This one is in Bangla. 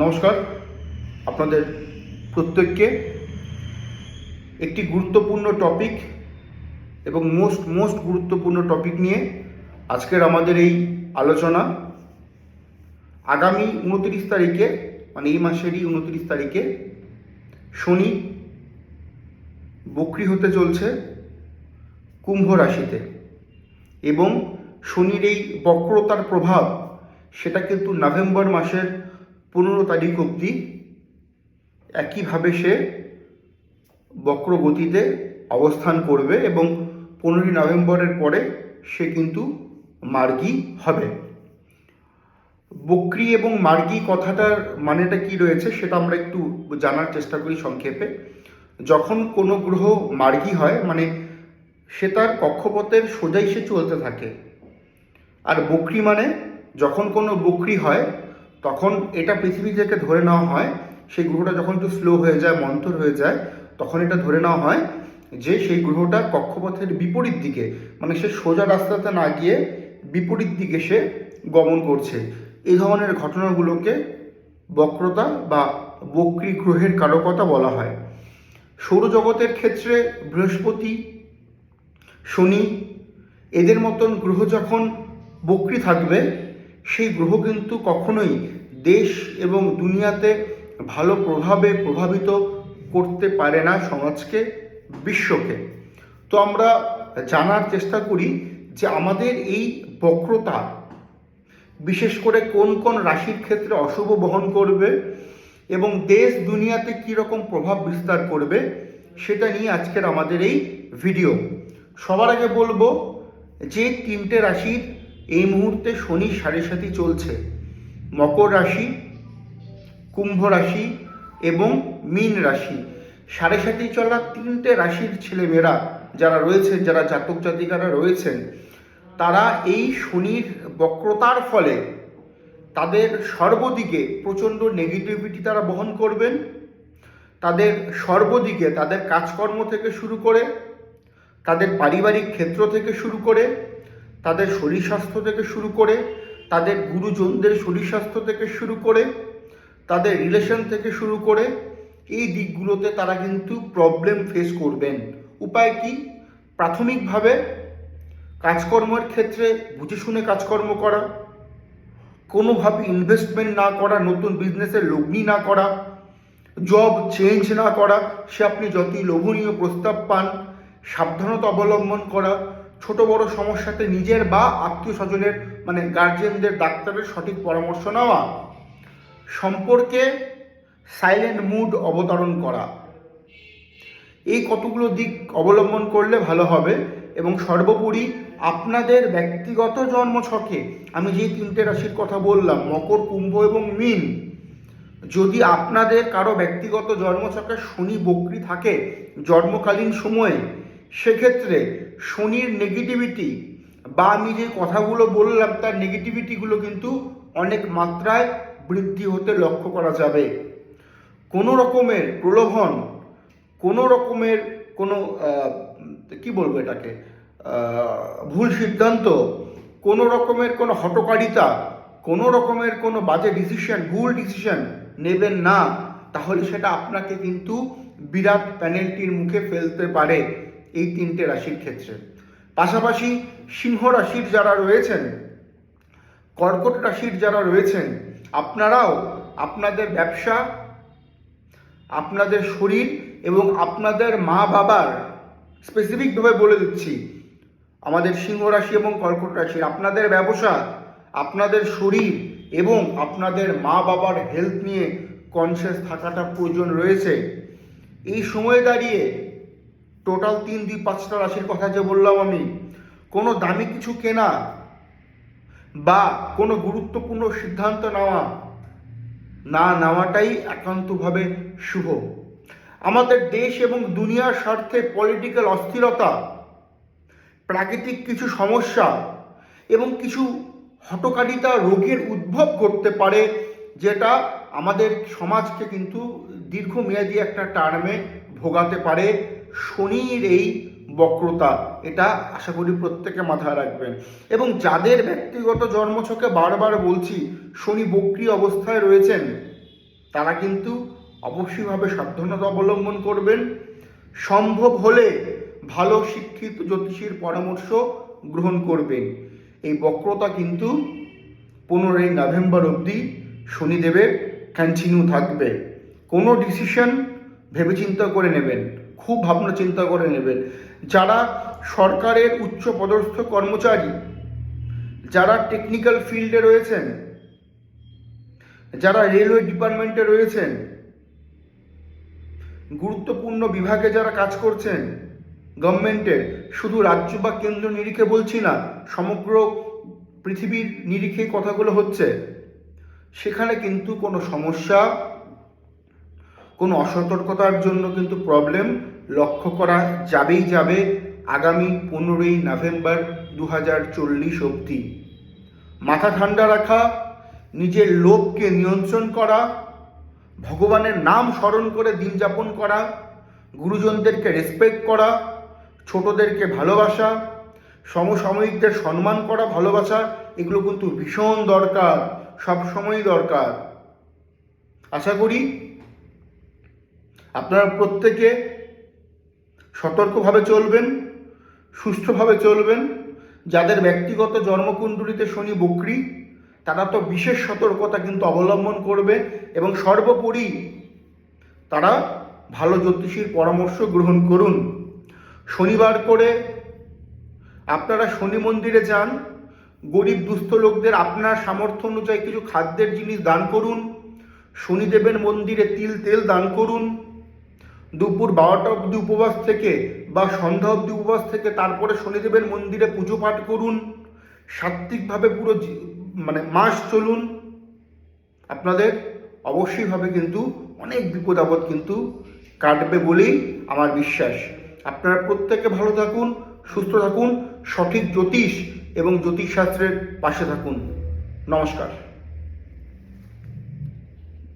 নমস্কার। আপনাদের প্রত্যেককে একটি গুরুত্বপূর্ণ টপিক এবং মোস্ট মোস্ট গুরুত্বপূর্ণ টপিক নিয়ে আজকের আমাদের এই আলোচনা। আগামী উনত্রিশ তারিখে মানে এই মাসেরই উনত্রিশ তারিখে শনি বক্রি হতে চলছে কুম্ভ রাশিতে এবং শনির এই বক্রতার প্রভাব সেটা কিন্তু নভেম্বর মাসের পনেরো তারিখ অবধি একইভাবে সে বক্র গতিতে অবস্থান করবে এবং পনেরোই নভেম্বরের পরে সে কিন্তু মার্গী হবে। বক্রি এবং মার্গী কথাটার মানেটা কি রয়েছে সেটা আমরা একটু জানার চেষ্টা করি সংক্ষেপে। যখন কোনো গ্রহ মার্গী হয় মানে সে তার কক্ষপথের সোজাই সে চলতে থাকে। আর বকরি মানে যখন কোনো বকরি হয় তখন এটা পৃথিবী থেকে ধরে নেওয়া হয়, সেই গ্রহটা যখন একটু স্লো হয়ে যায়, মন্থর হয়ে যায়, তখন এটা ধরে নেওয়া হয় যে সেই গ্রহটা কক্ষপথের বিপরীত দিকে মানে সে সোজা রাস্তাতে না গিয়ে বিপরীত দিকে সে গমন করছে। এই ধরনের ঘটনাগুলোকে বক্রতা বা বক্রি গ্রহের কারকতা বলা হয়। সৌরজগতের ক্ষেত্রে বৃহস্পতি, শনি, এদের মতন গ্রহ যখন বক্রি থাকবে, সেই গ্রহ কিন্তু কখনোই দেশ এবং দুনিয়াতে ভালো প্রভাবে প্রভাবিত করতে পারে না সমাজকে, বিশ্বকে। তো আমরা জানার চেষ্টা করি যে আমাদের এই বক্রতা বিশেষ করে কোন কোন রাশির ক্ষেত্রে অশুভ বহন করবে এবং দেশ দুনিয়াতে কী রকম প্রভাব বিস্তার করবে সেটা নিয়ে আজকের আমাদের এই ভিডিও। সবার আগে বলব যে তিনটে রাশির এই মুহূর্তে শনি সাড়ে সাথী চলছে। মকর রাশি, কুম্ভ রাশি এবং মীন রাশি। সাড়ে সাথী চলা তিনটে রাশির ছেলেমেয়েরা যারা রয়েছেন, যারা জাতক জাতিকারা রয়েছেন, তারা এই শনির বক্রতার ফলে তাদের সর্বদিকে প্রচণ্ড নেগেটিভিটি তারা বহন করবেন। তাদের সর্বদিকে তাদের কাজকর্ম থেকে শুরু করে, তাদের পারিবারিক ক্ষেত্র থেকে শুরু করে, তাদের শরীর স্বাস্থ্য থেকে শুরু করে তাদের গুরুজনদের শরীর স্বাস্থ্য থেকে শুরু করে, তাদের রিলেশন থেকে শুরু করে, এই দিকগুলোতে তারা কিন্তু প্রবলেম ফেস করবেন। উপায় কি? প্রাথমিকভাবে কাজকর্মের ক্ষেত্রে বুঝে শুনে কাজকর্ম করা, কোনোভাবে ইনভেস্টমেন্ট না করা, নতুন বিজনেসের লগ্নি না করা জব চেঞ্জ না করা, সে আপনি যতই লোভনীয় প্রস্তাব পান, সাবধানতা অবলম্বন করা, ছোট বড় সমস্যাতে নিজের বা আত্মীয় স্বজনের মানে গার্জিয়ানদের ডাক্তারের সঠিক পরামর্শ নেওয়া, সম্পর্কে সাইলেন্ট মুড অবতরণ করা। এই কতগুলো দিক অবলম্বন করলে ভালো হবে এবং সর্বোপরি আপনাদের ব্যক্তিগত জন্মছকে, আমি যে তিনটে রাশির কথা বললাম, মকর, কুম্ভ এবং মিন, যদি আপনাদের কারও ব্যক্তিগত জন্মছকে শনি বক্রি থাকে জন্মকালীন সময়ে, সেক্ষেত্রে শনির নেগেটিভিটি বা আমি যে কথাগুলো বললাম, তার নেগেটিভিটিগুলো কিন্তু অনেক মাত্রায় বৃদ্ধি হতে লক্ষ্য করা যাবে। কোনো রকমের প্রলোভন, কোনো রকমের কোনো কি বলব এটাকে ভুল সিদ্ধান্ত, কোনো রকমের কোনো হটকারিতা, কোনো রকমের কোনো বাজে ডিসিশন ভুল ডিসিশন নেবেন না, তাহলে সেটা আপনাকে কিন্তু বিরাট প্যানেলটির মুখে ফেলতে পারে এই তিনটে রাশির ক্ষেত্রে। পাশাপাশি সিংহ রাশির যারা রয়েছেন, কর্কট রাশির যারা রয়েছেন, আপনারাও আপনাদের ব্যবসা, আপনাদের শরীর এবং আপনাদের মা বাবার স্পেসিফিকভাবে বলে দিচ্ছি। আমাদের সিংহ রাশি এবং কর্কট রাশির আপনাদের ব্যবসা, আপনাদের শরীর এবং আপনাদের মা বাবার হেলথ নিয়ে কনসিয়াস থাকাটা প্রয়োজন রয়েছে। এই সময়ে দাঁড়িয়ে টোটাল তিন দুই পাঁচটা রাশির কথা যে বললাম আমি, কোনো দামি কিছু কেনা বা কোনো গুরুত্বপূর্ণ সিদ্ধান্ত নেওয়া না নেওয়াটাই একান্তভাবে শুভ। আমাদের দেশ এবং দুনিয়ার স্বার্থে পলিটিক্যাল অস্থিরতা, প্রাকৃতিক কিছু সমস্যা এবং কিছু হটকারিতা রোগের উদ্ভব করতে পারে যেটা আমাদের সমাজকে কিন্তু দীর্ঘমেয়াদী একটা টার্মে ভোগাতে পারে শনির এই বক্রতা, এটা আশা করি প্রত্যেকে মাথায় রাখবেন। এবং যাদের ব্যক্তিগত জন্মছকে বারবার বলছি, শনি বক্রি অবস্থায় রয়েছেন, তারা কিন্তু অবশ্যইভাবে সাবধানতা অবলম্বন করবেন। সম্ভব হলে ভালো শিক্ষিত জ্যোতিষীর পরামর্শ গ্রহণ করবেন। এই বক্রতা কিন্তু পনেরোই নভেম্বর অবধি শনিদেবের কন্টিনিউ থাকবে। কোনো ডিসিশন ভেবেচিন্তা করে নেবেন, খুব ভাবনা চিন্তা করে নেবেন। যারা সরকারের উচ্চ পদস্থ কর্মচারী, যারা টেকনিক্যাল ফিল্ডে রয়েছেন, যারা রেলওয়ে ডিপার্টমেন্টে রয়েছেন, গুরুত্বপূর্ণ বিভাগে যারা কাজ করছেন গভর্নমেন্টের শুধু রাজ্য বা কেন্দ্র নিরিখে বলছি না, সমগ্র পৃথিবীর নিরিখে কথাগুলো হচ্ছে। সেখানে কিন্তু কোনো সমস্যা, কোনো অসতর্কতার জন্য কিন্তু প্রবলেম লক্ষ্য করা যাবেই যাবে আগামী পনেরোই নভেম্বর দু হাজার চল্লিশ অবধি। মাথা ঠান্ডা রাখা, নিজের লোভকে নিয়ন্ত্রণ করা, ভগবানের নাম স্মরণ করে দিন যাপন করা, গুরুজনদেরকে রেসপেক্ট করা, ছোটদেরকে ভালোবাসা, সমসাময়িকদের সম্মান করা, ভালোবাসা, এগুলো কিন্তু ভীষণ দরকার। সবসময়ই দরকার। আশা করি আপনারা প্রত্যেকে সতর্কভাবে চলবেন, সুস্থভাবে চলবেন। যাদের ব্যক্তিগত জন্মকুণ্ডলিতে শনি বকরি, তারা তো বিশেষ সতর্কতা কিন্তু অবলম্বন করবে এবং সর্বোপরি তারা ভালো জ্যোতিষীর পরামর্শ গ্রহণ করুন। শনিবার করে আপনারা শনি মন্দিরে যান গরিব দুস্থ লোকদের আপনার সামর্থ্য অনুযায়ী কিছু খাদ্যের জিনিস দান করুন। শনিদেবের মন্দিরে তিল তেল দান করুন। দুপুর বারোটা অবধি উপবাস থেকে বা সন্ধ্যা অবধি উপবাস থেকে তারপরে শনিদেবের মন্দিরে পুজো পাঠ করুন। সাত্ত্বিকভাবে পুরো মানে মাস চলুন। আপনাদের অবশ্যইভাবে কিন্তু অনেক বিপদ আপদ কিন্তু কাটবে বলেই আমার বিশ্বাস। আপনারা প্রত্যেকে ভালো থাকুন, সুস্থ থাকুন। সঠিক জ্যোতিষ এবং জ্যোতিষশাস্ত্রের পাশে থাকুন। নমস্কার।